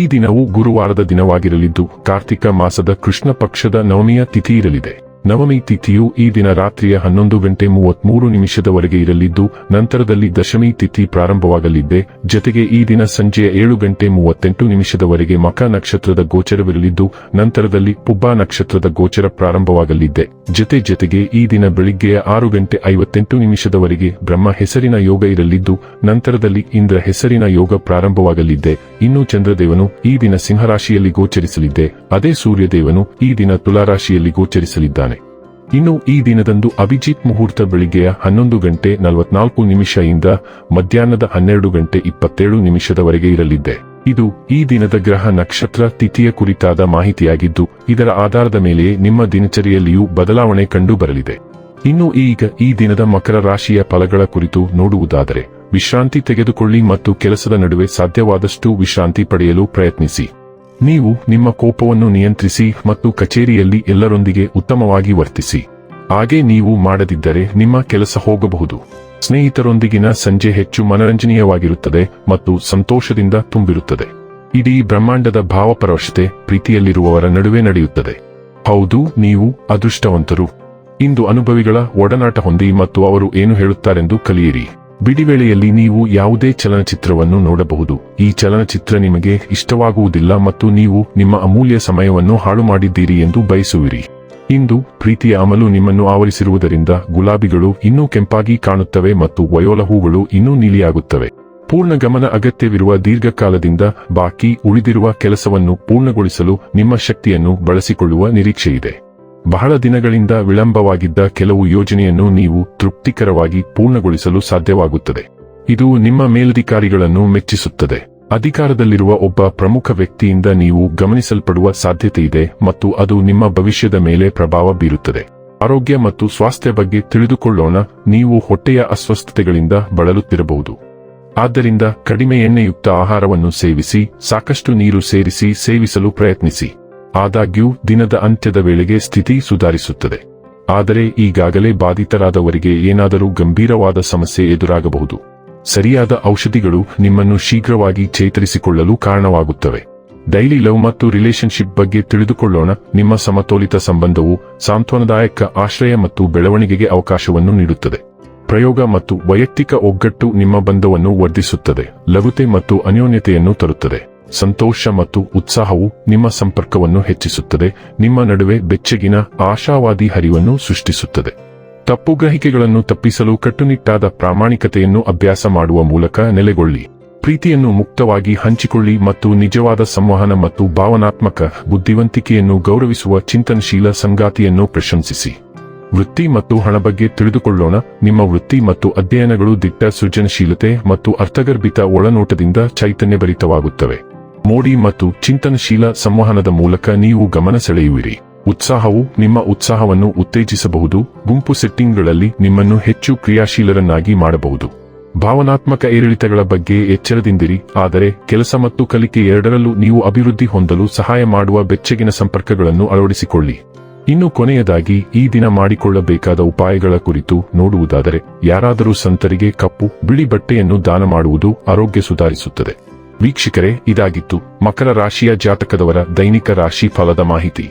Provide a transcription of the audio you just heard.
ಈ ದಿನವು ಗುರುವಾರದ ದಿನವಾಗಿರಲಿದ್ದು, ಕಾರ್ತಿಕ ಮಾಸದ ಕೃಷ್ಣ ಪಕ್ಷದ ನವಮಿಯ ತಿಥಿ ಇರಲಿದೆ. ನವಮಿ ತಿಥಿಯು ಈ ದಿನ ರಾತ್ರಿಯ ಹನ್ನೊಂದು ಗಂಟೆ ಮೂವತ್ಮೂರು ನಿಮಿಷದವರೆಗೆ ಇರಲಿದ್ದು, ನಂತರದಲ್ಲಿ ದಶಮಿ ತಿಥಿ ಪ್ರಾರಂಭವಾಗಲಿದ್ದೆ. ಜತೆಗೆ ಈ ದಿನ ಸಂಜೆಯ ಏಳು ಗಂಟೆ ಮೂವತ್ತೆಂಟು ನಿಮಿಷದವರೆಗೆ ಮಕ ನಕ್ಷತ್ರದ ಗೋಚರವಿರಲಿದ್ದು, ನಂತರದಲ್ಲಿ ಪುಬ್ಬಾ ನಕ್ಷತ್ರದ ಗೋಚರ ಪ್ರಾರಂಭವಾಗಲಿದ್ದೆ. ಜತೆ ಜೊತೆಗೆ ಈ ದಿನ ಬೆಳಿಗ್ಗೆಯ ಆರು ಗಂಟೆ ಐವತ್ತೆಂಟು ನಿಮಿಷದವರೆಗೆ ಬ್ರಹ್ಮ ಹೆಸರಿನ ಯೋಗ ಇರಲಿದ್ದು, ನಂತರದಲ್ಲಿ ಇಂದ್ರ ಹೆಸರಿನ ಯೋಗ ಪ್ರಾರಂಭವಾಗಲಿದ್ದೆ. ಇನ್ನು ಚಂದ್ರದೇವನು ಈ ದಿನ ಸಿಂಹರಾಶಿಯಲ್ಲಿ ಗೋಚರಿಸಲಿದ್ದೆ. ಅದೇ ಸೂರ್ಯದೇವನು ಈ ದಿನ ತುಲಾರಾಶಿಯಲ್ಲಿ ಗೋಚರಿಸಲಿದ್ದಾನೆ. ಇನ್ನು ಈ ದಿನದಂದು ಅಭಿಜಿತ್ ಮುಹೂರ್ತ ಬೆಳಿಗ್ಗೆಯ ಹನ್ನೊಂದು ಗಂಟೆ ನಲವತ್ನಾಲ್ಕು ನಿಮಿಷದಿಂದ ಮಧ್ಯಾಹ್ನದ ಹನ್ನೆರಡು ಗಂಟೆ ಇಪ್ಪತ್ತೇಳು ನಿಮಿಷದವರೆಗೆ ಇರಲಿದ್ದೆ. ಇದು ಈ ದಿನದ ಗ್ರಹ ನಕ್ಷತ್ರ ತಿಥಿಯ ಕುರಿತಾದ ಮಾಹಿತಿಯಾಗಿದ್ದು, ಇದರ ಆಧಾರದ ಮೇಲೆ ನಿಮ್ಮ ದಿನಚರಿಯಲ್ಲಿಯೂ ಬದಲಾವಣೆ ಕಂಡು ಬರಲಿದೆ ಇನ್ನು ಈಗ ಈ ದಿನದ ಮಕರ ರಾಶಿಯ ಫಲಗಳ ಕುರಿತು ನೋಡುವುದಾದರೆ, ವಿಶ್ರಾಂತಿ ತೆಗೆದುಕೊಳ್ಳಿ ಮತ್ತು ಕೆಲಸದ ನಡುವೆ ಸಾಧ್ಯವಾದಷ್ಟು ವಿಶ್ರಾಂತಿ ಪಡೆಯಲು ಪ್ರಯತ್ನಿಸಿ. ನೀವು ನಿಮ್ಮ ಕೋಪವನ್ನು ನಿಯಂತ್ರಿಸಿ ಮತ್ತು ಕಚೇರಿಯಲ್ಲಿ ಎಲ್ಲರೊಂದಿಗೆ ಉತ್ತಮವಾಗಿ ವರ್ತಿಸಿ. ಹಾಗೆ ನೀವು ಮಾಡದಿದ್ದರೆ ನಿಮ್ಮ ಕೆಲಸ ಹೋಗಬಹುದು. ಸ್ನೇಹಿತರೊಂದಿಗಿನ ಸಂಜೆ ಹೆಚ್ಚು ಮನರಂಜನೀಯವಾಗಿರುತ್ತದೆ ಮತ್ತು ಸಂತೋಷದಿಂದ ತುಂಬಿರುತ್ತದೆ. ಇಡೀ ಬ್ರಹ್ಮಾಂಡದ ಭಾವಪರವಶತೆ ಪ್ರೀತಿಯಲ್ಲಿರುವವರ ನಡುವೆ ನಡೆಯುತ್ತದೆ. ಹೌದು, ನೀವು ಅದೃಷ್ಟವಂತರು. ಇಂದು ಅನುಭವಿಗಳ ಒಡನಾಟ ಹೊಂದಿ ಮತ್ತು ಅವರು ಏನು ಹೇಳುತ್ತಾರೆಂದು ಕಲಿಯಿರಿ. ಬಿಡಿವೇಳೆಯಲ್ಲಿ ನೀವು ಯಾವುದೇ ಚಲನಚಿತ್ರವನ್ನು ನೋಡಬಹುದು. ಈ ಚಲನಚಿತ್ರ ನಿಮಗೆ ಇಷ್ಟವಾಗುವುದಿಲ್ಲ ಮತ್ತು ನೀವು ನಿಮ್ಮ ಅಮೂಲ್ಯ ಸಮಯವನ್ನು ಹಾಳು ಮಾಡಿದ್ದೀರಿ ಎಂದು ಬಯಸುವಿರಿ. ಇಂದು ಪ್ರೀತಿಯ ಅಮಲು ನಿಮ್ಮನ್ನು ಆವರಿಸಿರುವುದರಿಂದ ಗುಲಾಬಿಗಳು ಇನ್ನೂ ಕೆಂಪಾಗಿ ಕಾಣುತ್ತವೆ ಮತ್ತು ವಯೋಲ ಹೂಗಳು ಇನ್ನೂ ನೀಲಿಯಾಗುತ್ತವೆ. ಪೂರ್ಣ ಗಮನ ಅಗತ್ಯವಿರುವ ದೀರ್ಘಕಾಲದಿಂದ ಬಾಕಿ ಉಳಿದಿರುವ ಕೆಲಸವನ್ನು ಪೂರ್ಣಗೊಳಿಸಲು ನಿಮ್ಮ ಶಕ್ತಿಯನ್ನು ಬಳಸಿಕೊಳ್ಳುವ ನಿರೀಕ್ಷೆಯಿದೆ. ಬಹಳ ದಿನಗಳಿಂದ ವಿಳಂಬವಾಗಿದ್ದ ಕೆಲವು ಯೋಜನೆಯನ್ನು ನೀವು ತೃಪ್ತಿಕರವಾಗಿ ಪೂರ್ಣಗೊಳಿಸಲು ಸಾಧ್ಯವಾಗುತ್ತದೆ. ಇದು ನಿಮ್ಮ ಮೇಲಧಿಕಾರಿಗಳನ್ನು ಮೆಚ್ಚಿಸುತ್ತದೆ. ಅಧಿಕಾರದಲ್ಲಿರುವ ಒಬ್ಬ ಪ್ರಮುಖ ವ್ಯಕ್ತಿಯಿಂದ ನೀವು ಗಮನಿಸಲ್ಪಡುವ ಸಾಧ್ಯತೆಯಿದೆ ಮತ್ತು ಅದು ನಿಮ್ಮ ಭವಿಷ್ಯದ ಮೇಲೆ ಪ್ರಭಾವ ಬೀರುತ್ತದೆ. ಆರೋಗ್ಯ ಮತ್ತು ಸ್ವಾಸ್ಥ್ಯ ಬಗ್ಗೆ ತಿಳಿದುಕೊಳ್ಳೋಣ, ನೀವು ಹೊಟ್ಟೆಯ ಅಸ್ವಸ್ಥತೆಗಳಿಂದ ಬಳಲುತ್ತಿರಬಹುದು. ಆದ್ದರಿಂದ ಕಡಿಮೆ ಎಣ್ಣೆಯುಕ್ತ ಆಹಾರವನ್ನು ಸೇವಿಸಿ, ಸಾಕಷ್ಟು ನೀರು ಸೇರಿಸಿ ಸೇವಿಸಲು ಪ್ರಯತ್ನಿಸಿ. ಆದಾಗ್ಯೂ, ದಿನದ ಅಂತ್ಯದ ವೇಳೆಗೆ ಸ್ಥಿತಿ ಸುಧಾರಿಸುತ್ತದೆ. ಆದರೆ ಈಗಾಗಲೇ ಬಾಧಿತರಾದವರಿಗೆ ಏನಾದರೂ ಗಂಭೀರವಾದ ಸಮಸ್ಯೆ ಎದುರಾಗಬಹುದು. ಸರಿಯಾದ ಔಷಧಿಗಳು ನಿಮ್ಮನ್ನು ಶೀಘ್ರವಾಗಿ ಚೇತರಿಸಿಕೊಳ್ಳಲು ಕಾರಣವಾಗುತ್ತವೆ. ಡೈಲಿ ಲವ್ ಮತ್ತು ರಿಲೇಶನ್ಶಿಪ್ ಬಗ್ಗೆ ತಿಳಿದುಕೊಳ್ಳೋಣ. ನಿಮ್ಮ ಸಮತೋಲಿತ ಸಂಬಂಧವು ಸಾಂತ್ವನದಾಯಕ ಆಶ್ರಯ ಮತ್ತು ಬೆಳವಣಿಗೆಗೆ ಅವಕಾಶವನ್ನು ನೀಡುತ್ತದೆ. ಪ್ರಯೋಗ ಮತ್ತು ವೈಯಕ್ತಿಕ ಒಗ್ಗಟ್ಟು ನಿಮ್ಮ ಬಂಧವನ್ನು ವರ್ಧಿಸುತ್ತದೆ. ಲಘುತೆ ಮತ್ತು ಅನ್ಯೋನ್ಯತೆಯನ್ನು ತರುತ್ತದೆ. ಸಂತೋಷ ಮತ್ತು ಉತ್ಸಾಹವು ನಿಮ್ಮ ಸಂಪರ್ಕವನ್ನು ಹೆಚ್ಚಿಸುತ್ತದೆ. ನಿಮ್ಮ ನಡುವೆ ಬೆಚ್ಚಗಿನ, ಆಶಾವಾದಿ ಹರಿವನ್ನು ಸೃಷ್ಟಿಸುತ್ತದೆ. ತಪ್ಪು ಗ್ರಹಿಕೆಗಳನ್ನು ತಪ್ಪಿಸಲು ಕಟ್ಟುನಿಟ್ಟಾದ ಪ್ರಾಮಾಣಿಕತೆಯನ್ನು ಅಭ್ಯಾಸ ಮಾಡುವ ಮೂಲಕ ನೆಲೆಗೊಳ್ಳಿ. ಪ್ರೀತಿಯನ್ನು ಮುಕ್ತವಾಗಿ ಹಂಚಿಕೊಳ್ಳಿ ಮತ್ತು ನಿಜವಾದ ಸಂವಹನ ಮತ್ತು ಭಾವನಾತ್ಮಕ ಬುದ್ಧಿವಂತಿಕೆಯನ್ನು ಗೌರವಿಸುವ ಚಿಂತನಶೀಲ ಸಂಗಾತಿಯನ್ನು ಪ್ರಶಂಸಿಸಿ. ವೃತ್ತಿ ಮತ್ತು ಹಣ ಬಗ್ಗೆ ತಿಳಿದುಕೊಳ್ಳೋಣ. ನಿಮ್ಮ ವೃತ್ತಿ ಮತ್ತು ಅಧ್ಯಯನಗಳು ದಿಟ್ಟ ಸೃಜನಶೀಲತೆ ಮತ್ತು ಅರ್ಥಗರ್ಭಿತ ಒಳನೋಟದಿಂದ ಚೈತನ್ಯಭರಿತವಾಗುತ್ತವೆ. ಮೋಡಿ ಮತ್ತು ಚಿಂತನಶೀಲ ಸಂವಹನದ ಮೂಲಕ ನೀವು ಗಮನ ಸೆಳೆಯುವಿರಿ. ಉತ್ಸಾಹವು ನಿಮ್ಮ ಉತ್ಸಾಹವನ್ನು ಉತ್ತೇಜಿಸಬಹುದು. ಗುಂಪು ಸೆಟ್ಟಿಂಗ್ಗಳಲ್ಲಿ ನಿಮ್ಮನ್ನು ಹೆಚ್ಚು ಕ್ರಿಯಾಶೀಲರನ್ನಾಗಿ ಮಾಡಬಹುದು. ಭಾವನಾತ್ಮಕ ಏರಿಳಿತಗಳ ಬಗ್ಗೆ ಎಚ್ಚರದಿಂದಿರಿ, ಆದರೆ ಕೆಲಸ ಮತ್ತು ಕಲಿಕೆ ಎರಡರಲ್ಲೂ ನೀವು ಅಭಿವೃದ್ಧಿ ಹೊಂದಲು ಸಹಾಯ ಮಾಡುವ ಬೆಚ್ಚಗಿನ ಸಂಪರ್ಕಗಳನ್ನು ಅಳವಡಿಸಿಕೊಳ್ಳಿ. ಇನ್ನು ಕೊನೆಯದಾಗಿ, ಈ ದಿನ ಮಾಡಿಕೊಳ್ಳಬೇಕಾದ ಉಪಾಯಗಳ ಕುರಿತು ನೋಡುವುದಾದರೆ, ಯಾರಾದರೂ ಸಂತರಿಗೆ ಕಪ್ಪು, ಬಿಳಿ ಬಟ್ಟೆಯನ್ನು ದಾನ ಮಾಡುವುದು ಆರೋಗ್ಯ ಸುಧಾರಿಸುತ್ತದೆ. ವೀಕ್ಷಕರೇ, ಇದಾಗಿತ್ತು ಮಕರ ರಾಶಿಯ ಜಾತಕದವರ ದೈನಿಕ ರಾಶಿ ಫಲದ ಮಾಹಿತಿ.